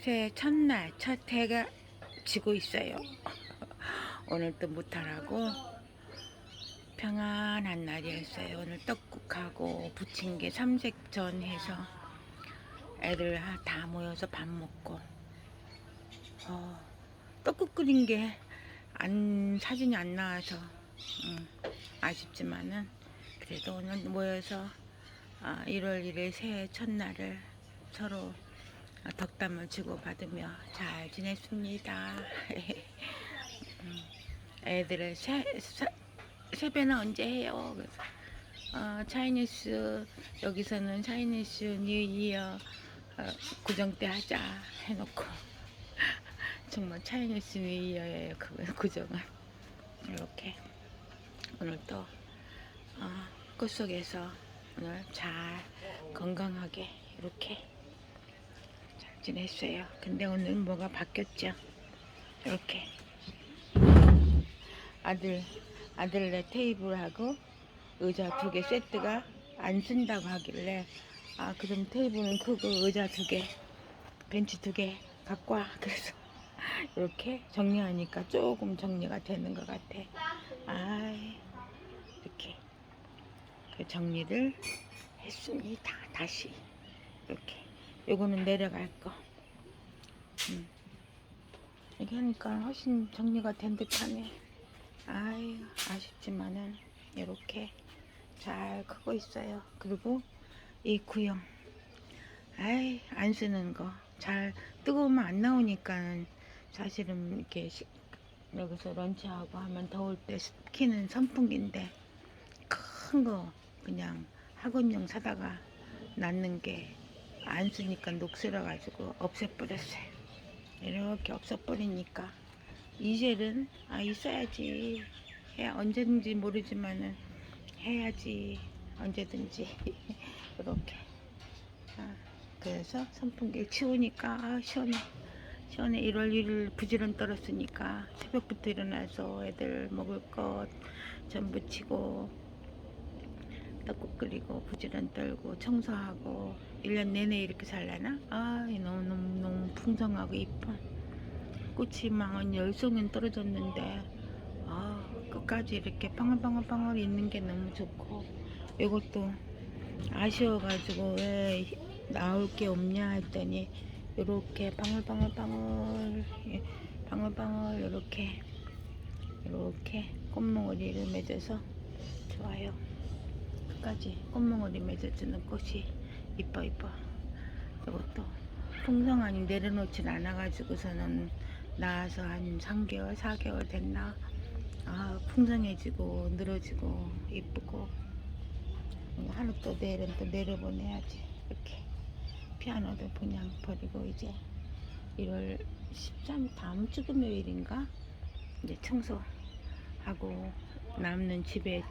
새해 첫날 첫 해가 지고 있어요. 오늘 또 무탈하고 평안한 날이었어요. 오늘 떡국하고 부침개 삼색전 해서 애들 다 모여서 밥 먹고 어, 떡국 끓인 게 안 사진이 안 나와서 음, 아쉽지만은 그래도 오늘 모여서 아, 1월 1일 새해 첫날을 서로 덕담을 주고받으며 잘 지냈습니다. 음, 애들은 세, 세, 세배는 언제 해요? 그래서 어, 차이니스 여기서는 차이니스 뉴 이어 어, 구정 때 하자 해놓고 정말 차이니스 뉴 이어예요. 그 구정은 이렇게 오늘 또 어, 꿈속에서 오늘 잘 건강하게 이렇게 잘 지냈어요. 근데 오늘 뭐가 바뀌었죠? 이렇게. 아들 아들네 테이블하고 의자 두 개 세트가 안 쓴다고 하길래 아 그럼 테이블은 크고 의자 두 개 벤치 두 개 갖고 와. 그래서 이렇게 정리하니까 조금 정리가 되는 것 같아. 아 이렇게. 그 정리를 했습니다. 다시. 이렇게 요거는 내려갈 거. 음. 이렇게 하니까 훨씬 정리가 된 듯하네. 아유 아쉽지만은 이렇게 잘 크고 있어요. 그리고 이 구형. 아이 안 쓰는 거. 잘 뜨거우면 안 나오니까 사실은 이렇게 시- 여기서 런치하고 하면 더울 때 키는 선풍기인데 큰 거 그냥 학원용 사다가 놨는 게 안 쓰니까 녹슬어 가지고 없애버렸어요. 이렇게 없애버리니까 이 젤은 아 있어야지. 해 언제든지 모르지만은 해야지. 언제든지. 이렇게. 아, 그래서 선풍기를 치우니까 아 시원해. 시원해. 1월 1일 부지런 떨었으니까 새벽부터 일어나서 애들 먹을 것 전부 치고 떡국 끓이고 부지런 떨고 청소하고 1년 내내 이렇게 살라나? 아 너무 너무 너무 풍성하고 이뻐. 꽃이 막한 열송은 떨어졌는데 아 끝까지 이렇게 방울방울방울 있는 게 너무 좋고. 이것도 아쉬워가지고 왜 나올 게 없냐 했더니 이렇게 방울방울방울 예, 방울방울 이렇게 이렇게 꽃몽오리를 맺어서 좋아요 끝까지 꽃몽오리 맺어주는 꽃이 이뻐 이뻐. 이것도 풍성하니 내려놓질 않아가지고서는 나와서 한 3개월 4개월 됐나? 아 풍성해지고 늘어지고 이쁘고. 하루 또 내일은 또 내려보내야지. 이렇게 피아노도 그냥 버리고 이제 1월 13 다음 주 금요일인가? 이제 청소하고 남는 집에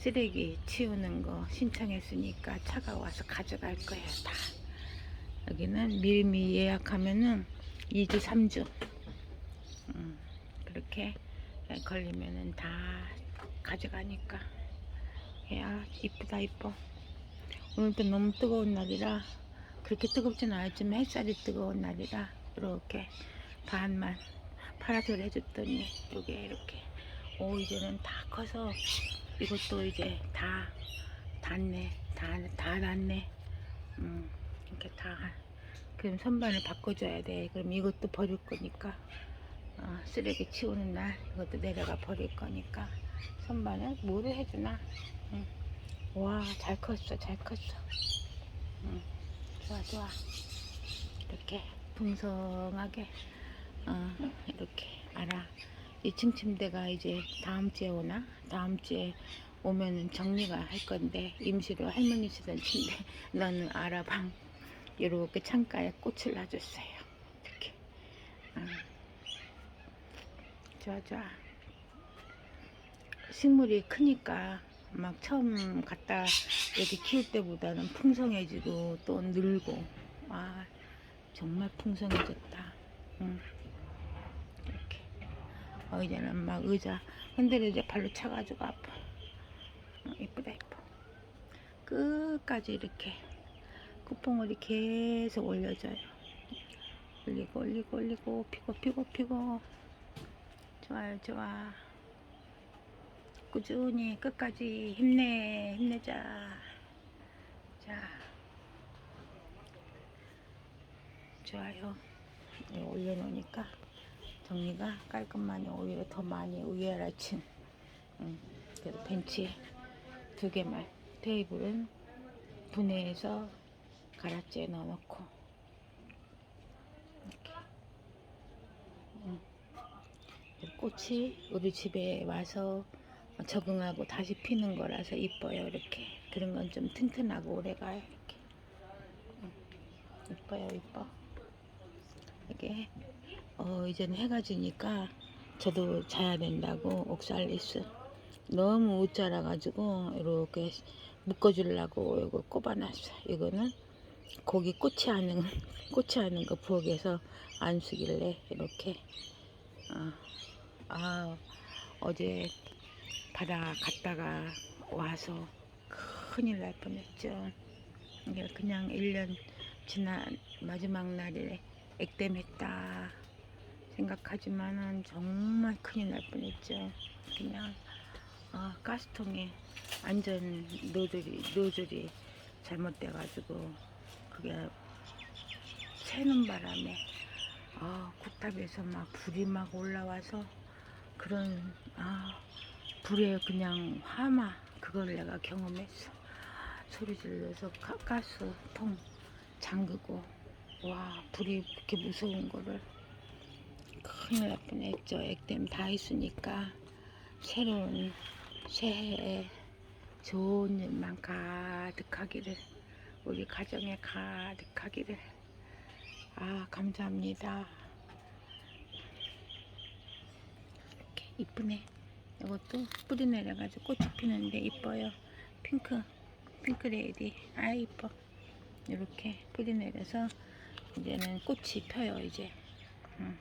쓰레기 치우는 거 신청했으니까 차가 와서 가져갈 거예요 다. 여기는 미리미리 예약하면은 2주 3주. 음, 그렇게 걸리면은 다 가져가니까. 야 이쁘다 이뻐. 오늘도 너무 뜨거운 날이라 그렇게 뜨겁진 않았지만 햇살이 뜨거운 날이라 이렇게 반만 파라솔 해줬더니 요게 이렇게 오 이제는 다 커서 이것도 이제 다 닿네. 다, 다 닿네. 음, 이렇게 다 그럼 선반을 바꿔줘야 돼. 그럼 이것도 버릴 거니까. 어, 쓰레기 치우는 날 이것도 내려가 버릴 거니까. 선반을 뭐를 해주나? 응. 와잘 컸어 잘 컸어. 응. 좋아 좋아. 이렇게 풍성하게 어, 이렇게 알아 2층 침대가 이제 다음 주에 오나? 다음 주에 오면은 정리가 할 건데 임시로 할머니 쓰던 침대. 너는 알아방. 이렇게 창가에 꽃을 놔줬어요. 이렇게. 어. 좋아 좋아. 식물이 크니까 막 처음 갖다 여기 키울 때보다는 풍성해지고 또 늘고. 아 정말 풍성해졌다. 응. 어 이제는 막 의자 흔들리자 발로 차가지고 아파. 어, 이쁘다 이뻐. 끝까지 이렇게 꽃봉오리 계속 올려줘요. 올려 올리고 올리고 올리고 피고 피고 피고. 좋아요 좋아. 꾸준히 끝까지 힘내 힘내자. 자. 좋아요. 올려놓으니까 정리가 깔끔하니 오히려 더 많이 우열하친 음, 그래서 벤치 두 개만 테이블은 분해해서 가락지에 넣어놓고. 이렇게. 음. 꽃이 우리 집에 와서 적응하고 다시 피는 거라서 이뻐요 이렇게. 그런 건 좀 튼튼하고 오래가요 이렇게. 음. 이뻐요 이뻐. 이게 어 이제는 해가 지니까 저도 자야 된다고 옥살리스 너무 못 자라가지고 이렇게 묶어주려고 이거 꼽아놨어. 이거는 고기 꼬치 하는 꼬치 하는 거 부엌에서 안 쓰길래 이렇게. 어, 아 어제 바다 갔다가 와서 큰일 날 뻔했죠. 그냥 1년 지난 마지막 날에 액땜했다 생각하지만은 정말 큰일 날 뻔했죠. 그냥 아, 가스통에 안전 노즐이 노즐이 잘못돼가지고 그게 새는 바람에 아, 국탑에서 막 불이 막 올라와서 그런 아 불에 그냥 화마 그걸 내가 경험했어. 소리 질러서 가, 가스통 잠그고 와 불이 그렇게 무서운 거를 큰일 날 뻔했죠 액땜 다 했으니까 새로운 새해에 좋은 일만 가득하기를 우리 가정에 가득하기를. 아 감사합니다. 이렇게 이쁘네. 이것도 뿌리 내려가지고 꽃이 피는데 이뻐요. 핑크 핑크 레이디. 아 이뻐. 이렇게 뿌리 내려서 이제는 꽃이 펴요 이제. 음,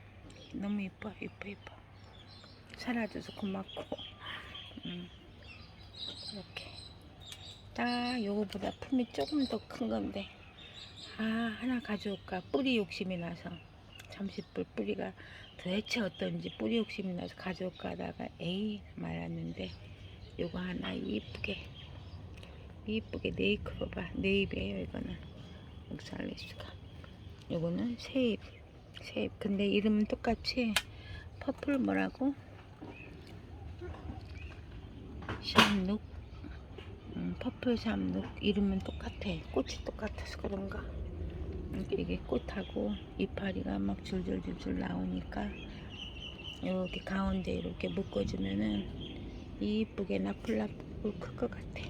너무 이뻐 이뻐 이뻐. 사라져서 고맙고. 음, 이렇게. 딱 요거보다 품이 조금 더 큰 건데. 아 하나 가져올까? 뿌리 욕심이 나서. 잠시불 뿌리가 도대체 어떤지 뿌리 욕심이 나서 가져올까 하다가 에이 말았는데. 요거 하나 이쁘게. 이쁘게 네이크로바 네잎이에요 이거는. 옥살리스가. 요거는 새잎 새잎 근데 이름은 똑같이 퍼플 뭐라고? 샴룩? 음, 퍼플 샴룩 이름은 똑같아. 꽃이 똑같아서 그런가? 이게, 꽃하고 이파리가 막 줄줄줄줄 나오니까 이렇게 가운데 이렇게 묶어주면은 이쁘게 나풀나풀 클 것 같아.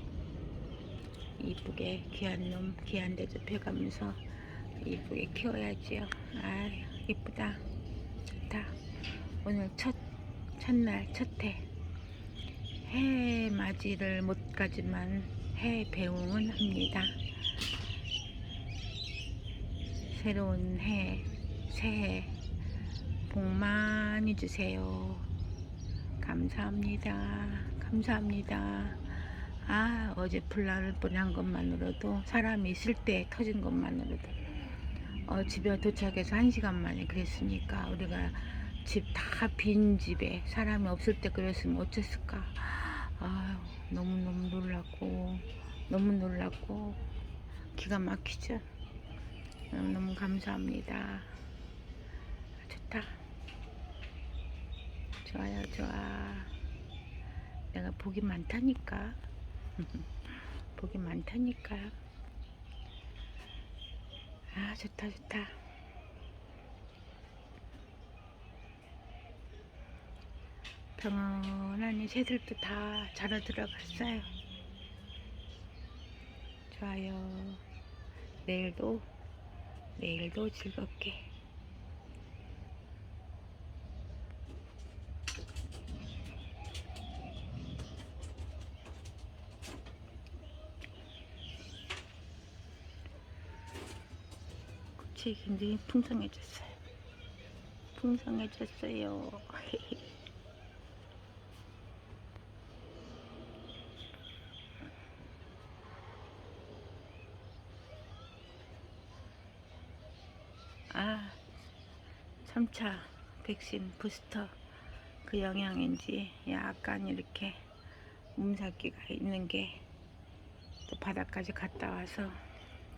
이쁘게 귀한 놈 귀한 데 접해가면서 이쁘게 키워야지요. 아 이쁘다 좋다 오늘 첫 첫날 첫해 해 맞이를 못 가지만 해 배웅은 합니다. 새로운 해, 새해 복 많이 주세요. 감사합니다. 감사합니다. 아, 어제 불날 뻔한 것만으로도 사람이 있을 때 터진 것만으로도 어, 집에 도착해서 한 시간 만에 그랬으니까 우리가 집 다 빈 집에 사람이 없을 때 그랬으면 어땠을까? 아유, 너무너무 놀랐고, 너무 놀랐고, 기가 막히죠? 너무너무 감사합니다. 좋다. 좋아요, 좋아. 내가 복이 많다니까. 복이 많다니까. 아, 좋다, 좋다. 평온하니 새들도 다 자러 들어갔어요. 좋아요. 내일도, 내일도 즐겁게. 꽃이 굉장히 풍성해졌어요. 풍성해졌어요. 아, 3차 백신 부스터 그 영향인지 약간 이렇게 몸살기가 있는 게 또 바다까지 갔다 와서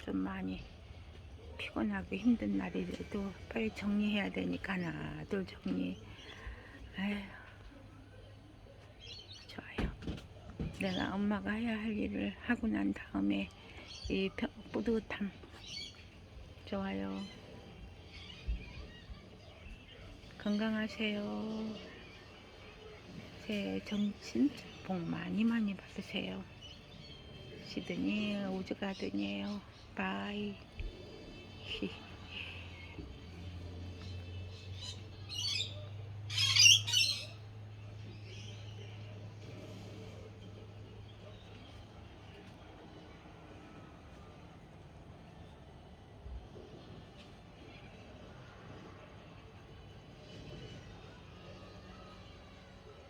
좀 많이 피곤하고 힘든 날이라도 빨리 정리해야 되니까 하나 둘 정리. 아휴 좋아요. 내가 엄마가 해야 할 일을 하고 난 다음에 이 펴- 뿌듯함. 좋아요. 건강하세요. 새해 정신 복 많이 많이 받으세요. 시드니 오즈가든이에요. 바이 히.